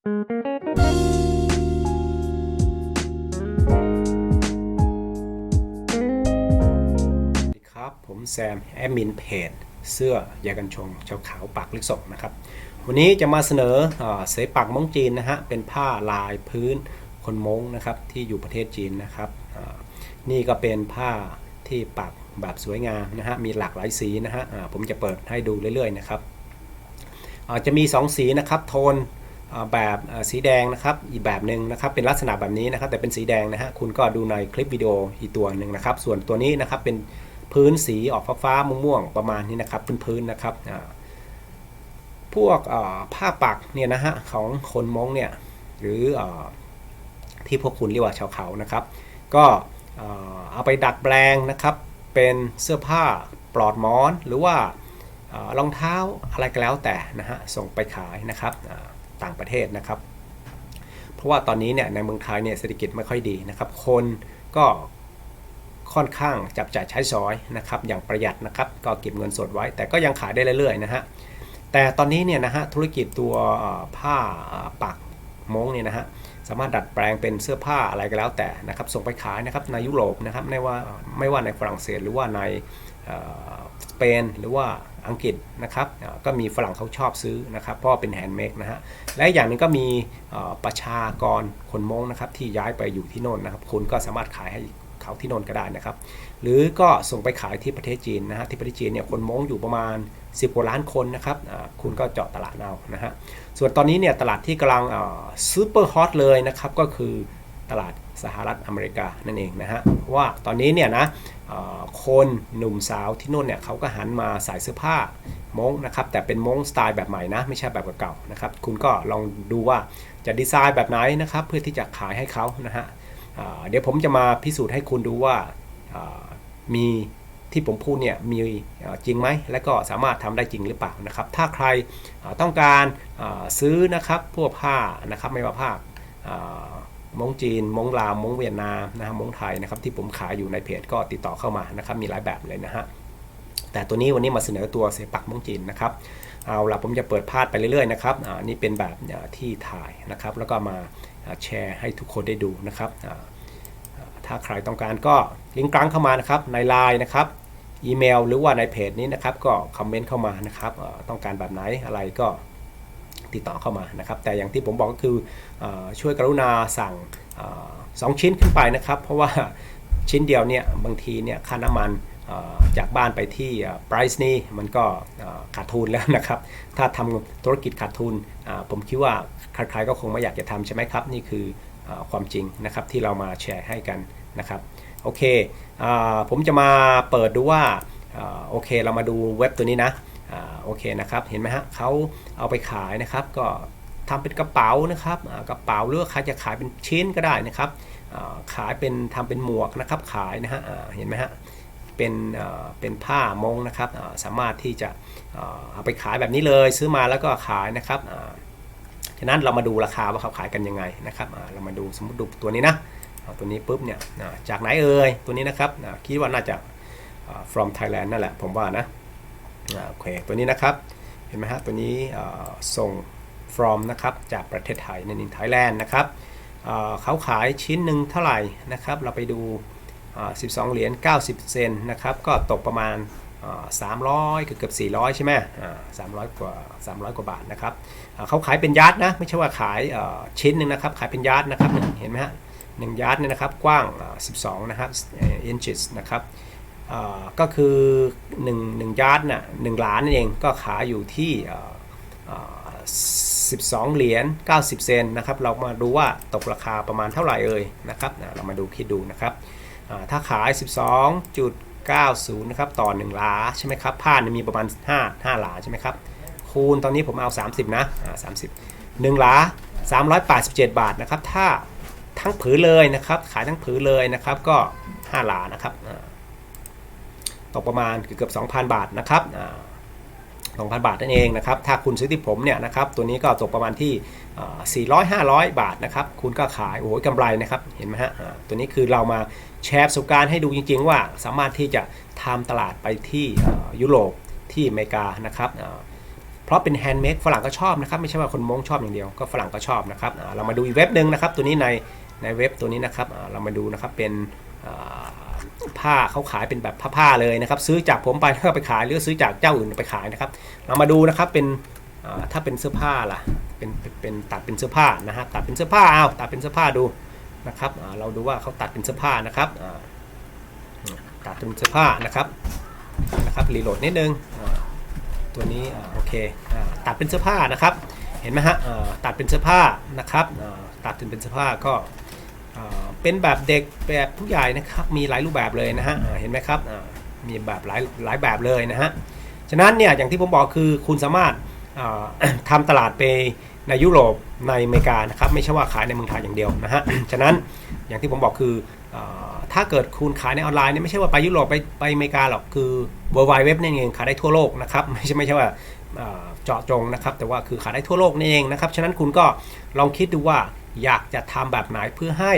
สวัสดีครับ ผมแซม แอดมินเพจ เสื้อยากันชงเจ้าขาวปากลึกศกนะครับ วันนี้จะมาเสนอเออเสปักม้งจีนนะฮะ เป็นผ้าลายพื้นคนม้งนะครับ ที่อยู่ประเทศจีนนะครับ นี่ก็เป็นผ้าที่ปักแบบสวยงามนะฮะ มีหลากหลายสีนะฮะผมจะเปิดให้ดูเรื่อยๆนะครับจะมี 2 สีนะครับ โทน แบบสีแดงนะครับอีกแบบหนึ่งนะครับเป็นลักษณะแบบนี้นะครับ แต่เป็นสีแดงนะฮะคุณก็ดูในคลิปวิดีโออีกตัวหนึ่งนะครับ ส่วนตัวนี้นะครับเป็นพื้นสีออกฟ้าๆม่วงๆประมาณนี้นะครับพื้นๆนะครับพวกผ้าปักเนี่ยนะฮะของคนม้งเนี่ยหรืออที่พวกคุณเรียกว่าชาวเขานะครับ ก็เอาไปดัดแปลงนะครับ เป็นเสื้อผ้าปลอดหมอนหรือว่ารองเท้าอะไรก็แล้วแต่นะฮะส่งไปขายนะครับ ต่างประเทศนะครับ เพราะว่าตอนนี้เนี่ยในเมืองไทยเนี่ยเศรษฐกิจไม่ค่อยดีนะครับ คนก็ค่อนข้างจับจ่ายใช้สอยนะครับอย่างประหยัดนะครับก็เก็บเงินสดไว้ แต่ก็ยังขายได้เรื่อยๆนะฮะแต่ตอนนี้เนี่ยนะฮะธุรกิจตัวผ้าปักม้งเนี่ยนะฮะสามารถดัดแปลงเป็นเสื้อผ้าอะไรก็แล้วแต่นะครับส่งไปขายนะครับในยุโรปนะครับไม่ว่าไม่ว่าในฝรั่งเศสหรือว่าใน สเปนหรือว่าอังกฤษนะครับก็มีฝรั่งเขาชอบซื้อนะครับเพราะเป็นแฮนด์เมดนะฮะและอีกอย่างหนึงก็มีประชากรคนม้งนะครับที่ย้ายไปอยู่ที่โน่นนะครับคุณก็สามารถขายให้เขาที่โน่นก็ได้นะครับ หรือก็ส่งไปขายที่ประเทศจีนนะฮะที่ประเทศจีนเนี่ยคนม้งอยู่ประมาณ 10กว่าล้านคนนะครับคุณก็เจาะตลาดเอานะฮะส่วนตอนนี้เนี่ยตลาดที่กำลังซูเปอร์ฮอตเลยนะครับก็คือตลาด สหรัฐอเมริกานั่นเองนะฮะว่าตอนนี้เนี่ยนะคนหนุ่มสาวที่นู่นเนี่ยเขาก็หันมาใส่เสื้อผ้ามงนะครับแต่เป็นมงสไตล์แบบใหม่นะไม่ใช่แบบเก่าๆนะครับคุณก็ลองดูว่าจะดีไซน์แบบไหนนะครับเพื่อที่จะขายให้เขานะฮะเดี๋ยวผมจะมาพิสูจน์ให้คุณดูว่าามีที่ผมพูดเนี่ยมีจริงไหมและก็สามารถทำได้จริงหรือเปล่านะครับถ้าใครต้องการาซื้อนะครับพวกผ้านะครับไม่ว่าผ้า มงจีน มงลาวมงเวียดนามนะครับมงไทยนะครับที่ผมขายอยู่ในเพจก็ติดต่อเข้ามานะครับมีหลายแบบเลยนะฮะแต่ตัวนี้วันนี้มาเสนอตัวเสปักมงจีนนะครับเอาละผมจะเปิดพาดไปเรื่อยๆนะครับอ่านี่เป็นแบบที่ถ่ายนะครับแล้วก็มาแชร์ให้ทุกคนได้ดูนะครับถ้าใครต้องการก็ลิงก์กลางเข้ามานะครับในไลน์นะครับอีเมลหรือว่าในเพจนี้นะครับก็คอมเมนต์เข้ามานะครับต้องการแบบไหนอะไรก็ ติดต่อเข้ามานะครับ แต่อย่างที่ผมบอกก็คืออช่วยกรุณาสั่งอสองชิ้นขึ้นไปนะครับ เพราะว่าชิ้นเดียวเนี่ยบางทีเนี่ยค่าน้ำมันจากบ้านไปที่ไพรซ์นี่มันก็ขาดทุนแล้วนะครับ ถ้าทำธุรกิจขาดทุน ผมคิดว่าใครๆก็คงไม่อยากจะทำใช่ไหมครับ นี่คืออความจริงนะครับที่เรามาแชร์ให้กันนะครับโอเคอผมจะมาเปิดดูว่าอโอเคเรามาดูเว็บตัวนี้นะ โอเคนะครับเห็นไหมฮะเขาเอาไปขายนะครับ ก็ทำเป็นกระเป๋านะครับกระเป๋าหรือใครจะขายเป็นชิ้นก็ได้นะครับขายเป็นทำเป็นหมวกนะครับขายนะฮะเห็นไหมฮะเป็นเป็นผ้ามงนะครับสามารถที่จะเอาไปขายแบบนี้เลยซื้อมาแล้วก็ขายนะครับฉะนั้นเรามาดูราคาว่าเขาขายกันยังไงนะครับเรามาดูสมมติดูตัวนี้นะตัวนี้ปุ๊บเนี่ยจากไหนเอ่ยตัวนี้นะครับคิดว่าน่าจะ from Thailand นั่นแหละผมว่านะ โอเคตัวนี้นะครับ เห็นไหมฮะตัวนี้ส่ง from นะครับจากประเทศไทยนั่นเอง Thailand นะครับเขาขายชิ้นหนึ่งเท่าไหร่นะครับ เราไปดู 12 เหรียญ 90 เซนนะครับ ก็ตกประมาณ 300เกือบเกือบ400 ใช่ไหม300กว่า 300 กว่าบาทนะครับ เขาขายเป็นยาร์ดนะ ไม่ใช่ว่าขายชิ้นหนึ่งนะครับ ขายเป็นยาร์ดนะครับ เห็นไหมฮะหนึ่งยาร์ดเนี่ยนะครับ กว้าง 12 นะครับ inches นะครับ ก็คือ1 1ยาร์ดน่ะ1ล้านนั่นเองก็ขายอยู่ที่อ่าอ่า12 เหรียญ90 เซนนะครับ เรามาดูว่าตกราคาประมาณเท่าไหร่เอ่ยนะครับเรามาดูคิดดูนะครับถ้าขาย 12.90นะครับต่อ1หลาใช่ไหมครับผ้านมีประมาณ 5 5 หลาใช่ไหมครับคูณตอนนี้ผมเอา 30 นะอ่า30 1หลา387 บาทนะครับถ้าทั้งผืนเลยนะครับขายทั้งผืนเลยนะครับก็ 5 หลานะครับ ตกประมาณเกือบ2,000 บาทนะครับอ่า2,000 บาทนั่นเองนะครับ ถ้าคุณซื้อที่ผมเนี่ยนะครับ ตัวนี้ก็ตกประมาณที่อ่า400 500 บาทนะครับ คุณก็ขาย โอ้ยกำไรนะครับ เห็นไหมฮะ ตัวนี้คือเรามาแชร์ประสบการณ์ให้ดูจริง ๆ ว่าสามารถที่จะทำตลาดไปที่ยุโรปที่อเมริกานะครับเพราะเป็นแฮนด์เมดฝรั่งก็ชอบนะครับ ไม่ใช่ว่าคนมงชอบอย่างเดียว ก็ฝรั่งก็ชอบนะครับ เรามาดูอีกเว็บหนึ่งนะครับ ตัวนี้ในในเว็บตัวนี้นะครับ เรามาดูนะครับ เป็น ผ้าเขาขายเป็นแบบผ้าๆเลยนะครับ ซื้อจากผมไปแล้วก็ไปขายหรือซื้อจากเจ้าอื่นไปขายนะครับเรามาดูนะครับเป็นถ้าเป็นเสื้อผ้าล่ะเป็นเป็นตัดเป็นเสื้อผ้านะฮะตัดเป็นเสื้อผ้าเอาตัดเป็นเสื้อผ้าดูนะครับเราดูว่าเขาตัดเป็นเสื้อผ้านะครับตัดเป็นเสื้อผ้านะครับนะครับรีโหลดนิดนึงตัวนี้โอเคตัดเป็นเสื้อผ้านะครับ เห็นไหมฮะตัดเป็นเสื้อผ้านะครับตัดเป็นเสื้อผ้าก็ เป็นแบบเด็กแบบผู้ใหญ่นะครับ มีหลายรูปแบบเลยนะฮะเห็นไหมครับมีแบบหลายหลายแบบเลยนะฮะฉะนั้นเนี่ยอย่างที่ผมบอกคือคุณสามารถอ่าทำตลาดไปในยุโรปในอเมริกานะครับไม่ใช่ว่าขายในเมืองไทยอย่างเดียวนะฮะฉะนั้นอย่างที่ผมบอกคือถ้าเกิดคุณขายในออนไลน์เนี่ยไม่ใช่ว่าไปยุโรปไปไปอเมริกาหรอกคือ World Wide Web นี่เองขายได้ทั่วโลกนะครับไม่ใช่ไม่ใช่ว่าเจาะจงนะครับแต่ว่าคือขายได้ทั่วโลกนี่เองนะครับฉะนั้นคุณก็ลองคิดดูว่า อยากจะทำแบบไหนเพื่อให้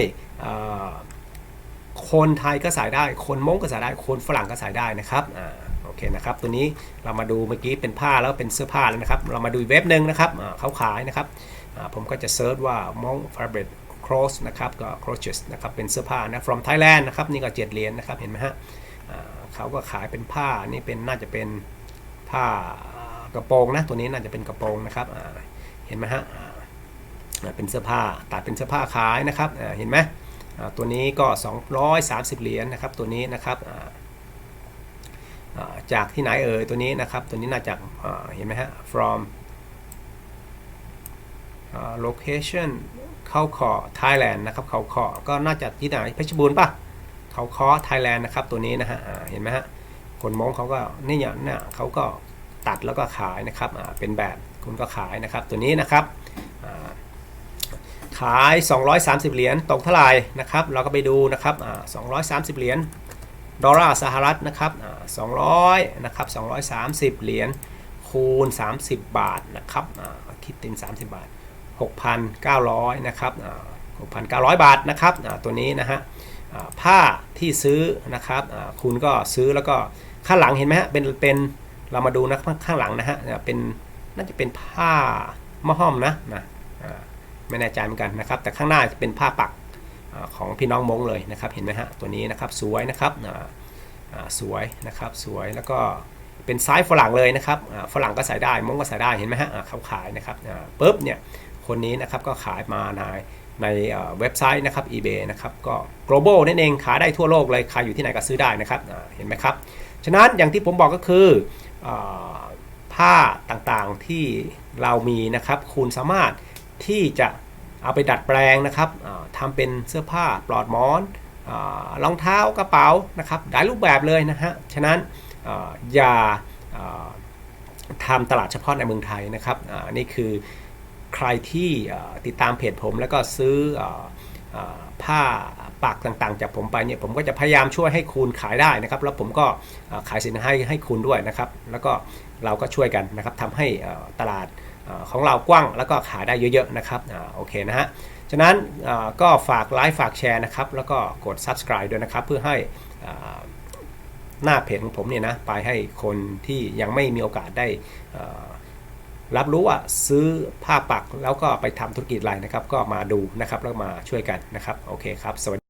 คนไทยก็ใส่ได้ คนม้งก็ใส่ได้ คนฝรั่งก็ใส่ได้นะครับอโอเคนะครับ ตัวนี้เรามาดูเมื่อกี้เป็นผ้าแล้วเป็นเสื้อผ้าแล้วนะครับ เรามาดูเว็บหนึ่งนะครับเขาขายนะครับ ผมก็จะเซิร์ชว่า Monk Fabric Cross นะครับก็ crochet นะครับเป็นเสื้อผ้านะ from Thailand นะครับนี่ก็เจ็ดเหรียญนะครับเห็นไหมฮะเขาก็ขายเป็นผ้านี่เป็นน่าจะเป็นผ้ากระโปรงนะตัวนี้น่าจะเป็นกระโปรงนะครับเห็นไหมฮะ เป็นเสื้อผ้าตัดเป็นเสื้อผ้าขายนะครับเห็นไหมตัวนี้ก็ 230 เหรียญนะครับตัวนี้นะครับจากที่ไหนเอ่ยตัวนี้นะครับตัวนี้น่าจากอ่าเห็นไหมฮะ from location เขาขอ Thailand นะครับเขาขอก็น่าจะที่ไหนเพชรบูรณ์ป่ะเขาคอ Thailand นะครับตัวนี้นะฮะเห็นไหมฮะคนมองเขาก็นี่เนี่ยเขาก็ตัดแล้วก็ขายนะครับเป็นแบบคุณก็ขายนะครับตัวนี้นะครับ ขาย 230 เหรียญตกเท่าไหร่นะครับ เราก็ไปดูนะครับอ่า230 เหรียญดอลลาร์สหรัฐนะครับอ่า200นะครับ230 เหรียญคูณ 30 บาทนะครับคิดเป็น30 บาท 6,900นะครับอ่า6,900 บาทนะครับตัวนี้นะฮะผ้าที่ซื้อนะครับคุณก็ซื้อแล้วก็ข้างหลังเห็นไหมฮะเป็นเป็นเรามาดูนะข้างหลังนะฮะเป็นน่าจะเป็นผ้ามะห้อมนะนะ ไม่แน่ใจเหมือนกันนะครับ แต่ข้างหน้าจะเป็นผ้าปักอของพี่น้องมงเลยนะครับ เห็นไหมฮะ ตัวนี้นะครับสวยนะครับสวยนะครับสวยแล้วก็เป็นไซส์ฝรั่งเลยนะครับฝรั่งก็ใส่ได้มงก็ใส่ได้เห็นไหมฮะเขาขายนะครับปุ๊บเนี่ยคนนี้นะครับก็ขายมาในในเว็บไซต์นะครับ eBay นะครับก็ global นั่นเองขายได้ทั่วโลกเลยใครอยู่ที่ไหนก็ซื้อได้นะครับเห็นไหมครับฉะนั้นอย่างที่ผมบอกก็คืออผ้าต่างๆที่เรามีนะครับ คุณสามารถที่จะ เอาไปดัดแปลงนะครับอ่าทำเป็นเสื้อผ้าปลอดหมอนรองเท้ากระเป๋านะครับหลายรูปแบบเลยนะฮะฉะนั้นออย่าทำตลาดเฉพาะในเมืองไทยนะครับอ่านี่คือใครที่ติดตามเพจผมแล้วก็ซื้ออผ้าปักต่างๆ จากผมไปเนี่ยผมก็จะพยายามช่วยให้คุณขายได้นะครับ แล้วผมก็ขายสินค้าให้ให้คุณด้วยนะครับ แล้วก็เราก็ช่วยกันนะครับทำให้ตลาด ของเรากว้างแล้วก็ขายได้เยอะๆนะครับอโอเคนะฮะฉะนั้นก็ฝากไลค์ฝากแชร์นะครับ แล้วก็กด subscribe ด้วยนะครับ เพื่อให้หน้าเพจของผมเนี่ยนะไปให้คนที่ยังไม่มีโอกาสได้รับรู้ว่าซื้อผ้าปักแล้วก็ไปทำธุรกิจอะไรนะครับ ก็มาดูนะครับแล้วมาช่วยกันนะครับ โอเคครับสวัสดี